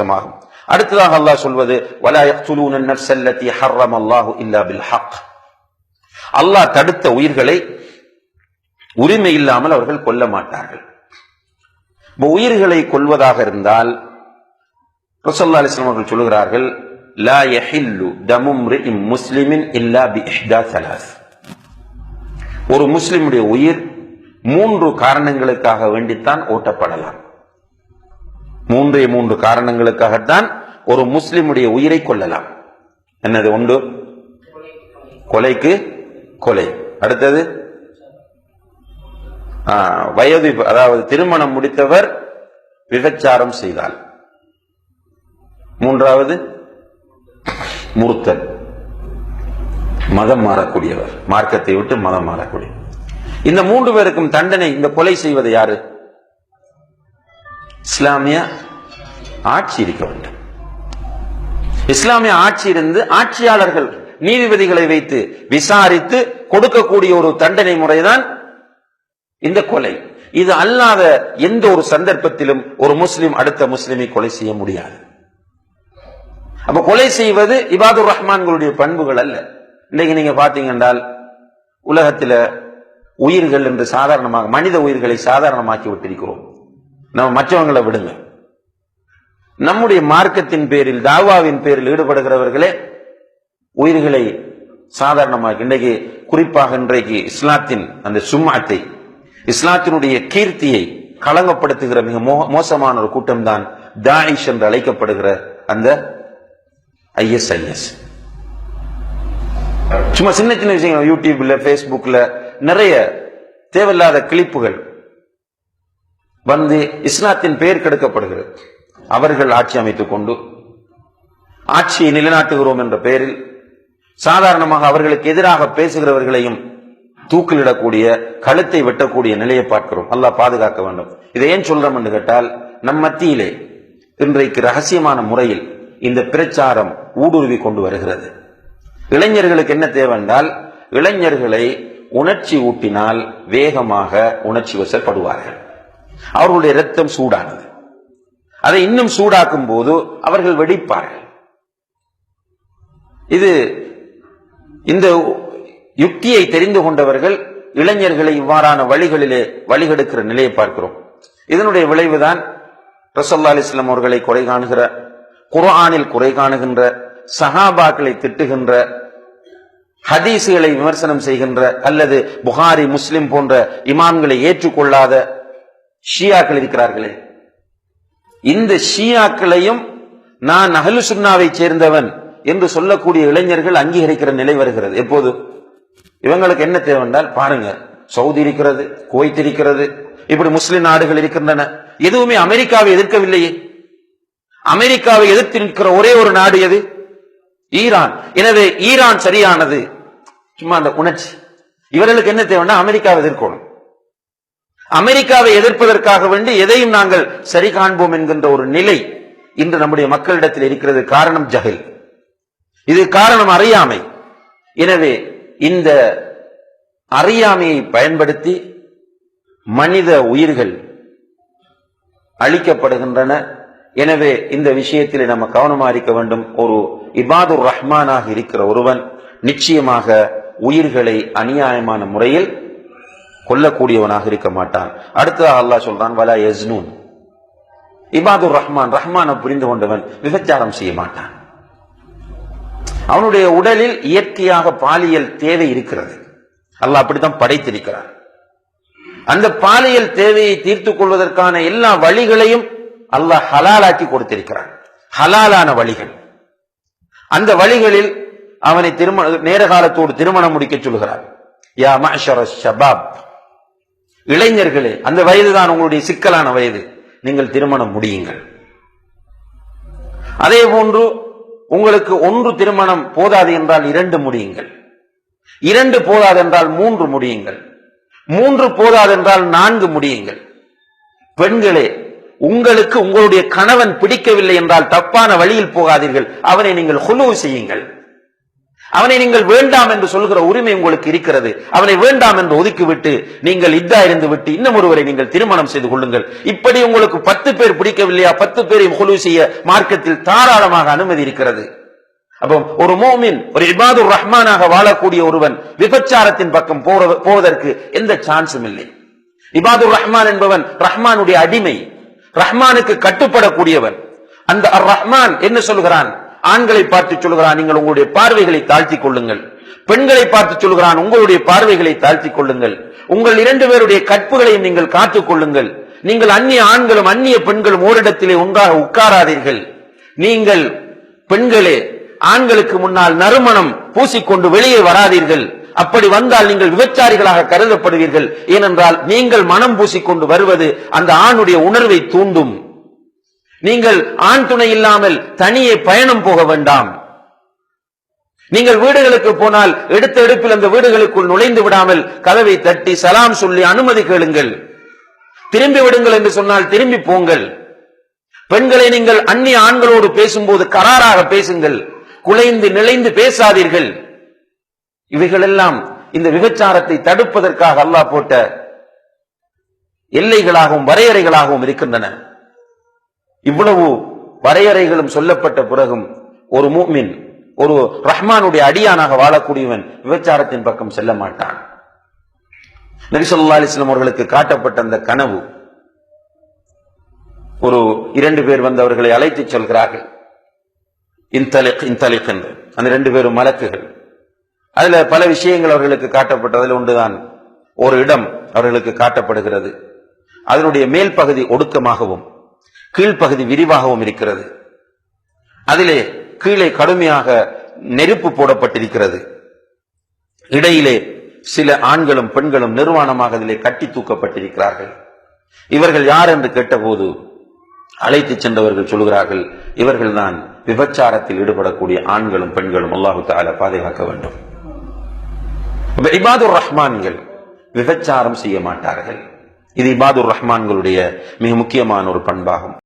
ஆகும் அடுத்ததாக அல்லாஹ் சொல்வது அல்லாஹ் தடுத்த உயிர்களை உரிமை இல்லாமல் அவர்கள் கொல்ல மாட்டார்கள். உயிர்களை கொள்வதாக இருந்தால் ரசல்லா அலிஸ்லாம் அவர்கள் சொல்லுகிறார்கள் லா யஹில்லு தமும் முஸ்லிமின் இல்லா பி இஹ்தா ஒரு முஸ்லிமுடைய உயிர் மூன்று காரணங்களுக்காக வேண்டித்தான் ஓட்டப்படலாம். மூன்றே மூன்று காரணங்களுக்காகத்தான் ஒரு முஸ்லிமுடைய உயிரை கொள்ளலாம் என்னது ஒன்று கொலைக்கு கொலை. அடுத்தது? வயது அதாவது திருமணம் முடித்தவர் விபச்சாரம் செய்தால். மூன்றாவது? முறுத்தல் மதம் மாறக்கூடியவர். மார்க்கத்தை விட்டு மதம் மாறக்கூடியவர். இந்த மூன்று பேருக்கும் தண்டனை இந்த கொலை செய்வது யாரு? இஸ்லாமிய ஆட்சி இருக்க வேண்டும். இஸ்லாமிய ஆட்சி இருந்து ஆட்சியாளர்கள் நீதிபதிகளை வைத்து விசாரித்து கொடுக்கக்கூடிய ஒரு தண்டனை முறைதான் இந்த கொலை. இது அல்லாத எந்த ஒரு சந்தர்ப்பத்திலும் ஒரு முஸ்லிம் அடுத்த முஸ்லிமை கொலை செய்ய முடியாது. அப்ப கொலை செய்வது இபாதுர் ரஹ்மான்களுடைய பண்புகள் அல்ல. இன்னைக்கு நீங்க பாத்தீங்க என்றால் உலகத்துல உயிர்கள் என்று சாதாரணமாக மனித உயிர்களை சாதாரணமாக்கி விட்டிருக்கிறோம். நம்ம மற்றவங்களை விடுங்க. நம்முடைய மார்க்கத்தின் பேரில் தாவாவின் பேரில் ஈடுபடுகிறவர்களே உயிர்களை சாதாரணமாக இன்றைக்கு குறிப்பாக இன்றைக்கு இஸ்லாத்தின் அந்த சும்மாத்தை இஸ்லாத்தினுடைய கீர்த்தியை களங்கப்படுத்துகிற மிக மோ- மோசமான ஒரு கூட்டம் தான் தாயிஷ் என்று அழைக்கப்படுகிற அந்த ஐஎஸ்ஐஎஸ் சும்மா சின்ன சின்ன விஷயங்கள் யூடியூப்ல பேஸ்புக்ல நிறைய தேவையில்லாத கிளிப்புகள் வந்து இஸ்லாத்தின் பெயர் கெடுக்கப்படுகிறது. அவர்கள் ஆட்சி அமைத்துக் கொண்டு ஆட்சியை நிலைநாட்டுகிறோம் என்ற பெயரில் சாதாரணமாக அவர்களுக்கு எதிராக பேசுகிறவர்களையும் தூக்கிலிடக்கூடிய கழுத்தை வெட்டக்கூடிய நிலையை பார்க்கிறோம். அல்லாஹ் பாதுகாக்க வேண்டும். இதை ஏன் சொல்றோம் என்று கேட்டால் நம் மத்தியிலே இன்றைக்கு ரகசியமான முறையில் இந்த பிரச்சாரம் ஊடுருவி கொண்டு வருகிறது. இளைஞர்களுக்கு என்ன தேவை என்றால் இளைஞர்களை உணர்ச்சி ஊட்டினால் வேகமாக உணர்ச்சி வசப்படுவார்கள். அவர்களுடைய ரத்தம் சூடானது. அதை இன்னும் சூடாக்கும் போது அவர்கள் வெடிப்பார்கள். இது இந்த யுக்தியை தெரிந்து கொண்டவர்கள் இளைஞர்களை இவ்வாறான வழிகளிலே வழிகெடுக்கிற நிலையை பார்க்கிறோம். இதனுடைய விளைவுதான் ரசல்லா அலிஸ்லாம் அவர்களை குறை காணுகிற குர்ஆனில் குறை காணுகின்ற சஹாபாக்களை திட்டுகின்ற ஹதீசுகளை விமர்சனம் செய்கின்ற அல்லது புகாரி முஸ்லிம் போன்ற இமாம்களை ஏற்றுக்கொள்ளாத ஷியாக்கள் இருக்கிறார்களே. இந்த ஷியாக்களையும் நான் அஹ்லு சுன்னாவை சேர்ந்தவன் என்று சொல்லக்கூடிய இளைஞர்கள் அங்கீகரிக்கிற நிலை வருகிறது. எப்போது? இவங்களுக்கு என்ன தேவை என்றால் பாருங்க சவுதி இருக்கிறது குவைத் இருக்கிறது இப்படி முஸ்லிம் நாடுகள் இருக்கின்றன. எதுவுமே அமெரிக்காவை எதிர்க்கவில்லையே. அமெரிக்காவை எதிர்த்து நிற்கிற ஒரே ஒரு நாடு எது? ஈரான். எனவே ஈரான் சரியானது. சும்மா அந்த உணர்ச்சி. இவர்களுக்கு என்ன தேவைன்னா அமெரிக்காவை எதிர்க்கணும். அமெரிக்காவை எதிர்ப்பதற்காக வேண்டி எதையும் நாங்கள் சரி காண்போம் என்கின்ற ஒரு நிலை இன்று நம்முடைய மக்களிடத்தில் இருக்கிறது காரணம் ஜஹில். இது காரணம் அறியாமை. எனவே இந்த அறியாமையை பயன்படுத்தி மனித உயிர்கள் அழிக்கப்படுகின்றன. எனவே இந்த விஷயத்தில் நம்ம கவனமா இருக்க வேண்டும். ஒரு இபாதுர் ரஹ்மானாக இருக்கிற ஒருவன் நிச்சயமாக உயிர்களை அநியாயமான முறையில் கொல்லக்கூடியவனாக இருக்க மாட்டான். அடுத்ததாக அல்லாஹ் சொல்றான் வலா யஸ்னூன். இபாதுர் ரஹ்மான் ரஹ்மானை புரிந்து கொண்டவன் விபச்சாரம் செய்ய மாட்டான். அவனுடைய உடலில் இயற்கையாக பாலியல் தேவை இருக்கிறது. அல்லாஹ் அப்படித்தான் படைத்திருக்கிறான். அந்த பாலியல் தேவையை தீர்த்துக் கொள்வதற்கான எல்லா வழிகளையும் அல்லாஹ் ஹலாலாக்கி கொடுத்திருக்கிறான். ஹலாலான வழிகள். அந்த வழிகளில் அவனை திருமண நேர காலத்தோடு திருமணம் முடிக்க சொல்கிறார். யா மஅஷர ஷபாப் இளைஞர்களே அந்த வயதுதான் உங்களுடைய சிக்கலான வயது. நீங்கள் திருமணம் முடியுங்கள். அதே போன்று உங்களுக்கு ஒன்று திருமணம் போதாது என்றால் இரண்டு முடியுங்கள். இரண்டு போதாது என்றால் மூன்று முடியுங்கள். மூன்று போதாது என்றால் நான்கு முடியுங்கள். பெண்களே உங்களுக்கு உங்களுடைய கணவன் பிடிக்கவில்லை என்றால் தப்பான வழியில் போகாதீர்கள். அவனை நீங்கள் ஹுலு செய்யுங்கள். அவனை நீங்கள் வேண்டாம் என்று சொல்கிற உரிமை உங்களுக்கு இருக்கிறது. அவனை வேண்டாம் என்று ஒதுக்கிவிட்டு நீங்கள் இதா இருந்து விட்டு இன்னும் ஒருவரை நீங்கள் திருமணம் செய்து கொள்ளுங்கள். இப்படி உங்களுக்கு பத்து பேர் பிடிக்கவில்லையா? பத்து பேரை முகலு செய்ய மார்க்கத்தில் தாராளமாக அனுமதி இருக்கிறது. அப்போ ஒரு மோமின் ஒரு இபாதுர் ரஹ்மானாக வாழக்கூடிய ஒருவன் விபச்சாரத்தின் பக்கம் போற- போவதற்கு எந்த சான்ஸும் இல்லை. இபாதுர் ரஹ்மான் என்பவன் ரஹ்மானுடைய அடிமை. ரஹ்மானுக்கு கட்டுப்படக்கூடியவன். அந்த ரஹ்மான் என்ன சொல்கிறான்? ஆண்களை பார்த்து சொல்கிறான் நீங்கள் உங்களுடைய பார்வைகளை தாழ்த்திக் கொள்ளுங்கள். பெண்களை பார்த்து சொல்கிறான் உங்களுடைய பார்வைகளை தாழ்த்திக் கொள்ளுங்கள். உங்கள் இரண்டு பேருடைய கற்புகளையும் நீங்கள் காத்துக் கொள்ளுங்கள். நீங்கள் அந்நிய ஆண்களும் அந்நிய பெண்களும் ஓரிடத்திலே ஒன்றாக உட்காராதீர்கள். நீங்கள் பெண்களே ஆண்களுக்கு முன்னால் நறுமணம் பூசிக்கொண்டு வெளியே வராதீர்கள். அப்படி வந்தால் நீங்கள் விபச்சாரிகளாக கருதப்படுவீர்கள். ஏனென்றால் நீங்கள் மனம் பூசிக்கொண்டு வருவது அந்த ஆணுடைய உணர்வை தூண்டும். நீங்கள் ஆண் துணை இல்லாமல் தனியே பயணம் போக வேண்டாம். நீங்கள் வீடுகளுக்கு போனால் எடுத்த எடுப்பில் அந்த வீடுகளுக்குள் நுழைந்து விடாமல் கதவை தட்டி சலாம் சொல்லி அனுமதி கேளுங்கள். திரும்பி விடுங்கள் என்று சொன்னால் திரும்பி போங்கள். பெண்களை நீங்கள் அந்நிய ஆண்களோடு பேசும்போது கராராக பேசுங்கள். குலைந்து நிலைந்து பேசாதீர்கள். இவைகளெல்லாம் இந்த விபச்சாரத்தை தடுப்பதற்காக அல்லாஹ் போட்ட எல்லைகளாகவும் வரையறைகளாகவும் இருக்கின்றன. இவ்வளவு வரையறைகளும் சொல்லப்பட்ட பிறகும் ஒரு மூமின் ஒரு ரஹ்மானுடைய அடியானாக வாழக்கூடியவன் விபச்சாரத்தின் பக்கம் செல்ல மாட்டான். நபி அலிஸ்லாம் அவர்களுக்கு காட்டப்பட்ட அந்த கனவு ஒரு இரண்டு பேர் வந்து அவர்களை அழைத்துச் சொல்கிறார்கள். இன்தலிக் இன்தலிக் என்று. அந்த ரெண்டு பேரும் மலக்குகள். அதுல பல விஷயங்கள் அவர்களுக்கு காட்டப்பட்டதில் ஒன்றுதான் ஒரு இடம் அவர்களுக்கு காட்டப்படுகிறது. அதனுடைய மேல் பகுதி ஒடுக்கமாகவும் கீழ்ப்பகுதி விரிவாகவும் இருக்கிறது. அதிலே கீழே கடுமையாக நெருப்பு போடப்பட்டிருக்கிறது. இடையிலே சில ஆண்களும் பெண்களும் நிர்வாணமாக அதிலே கட்டி தூக்கப்பட்டிருக்கிறார்கள். இவர்கள் யார் என்று கேட்டபோது அழைத்துச் சென்றவர்கள் சொல்கிறார்கள் இவர்கள் தான் விபச்சாரத்தில் ஈடுபடக்கூடிய ஆண்களும் பெண்களும் அல்லாஹு தால பாதுகாக்க வேண்டும். இபாதுர் ரஹ்மான்கள் விபச்சாரம் செய்ய மாட்டார்கள். இது இபாதுர் ரஹ்மான்களுடைய மிக முக்கியமான ஒரு பண்பாகும்.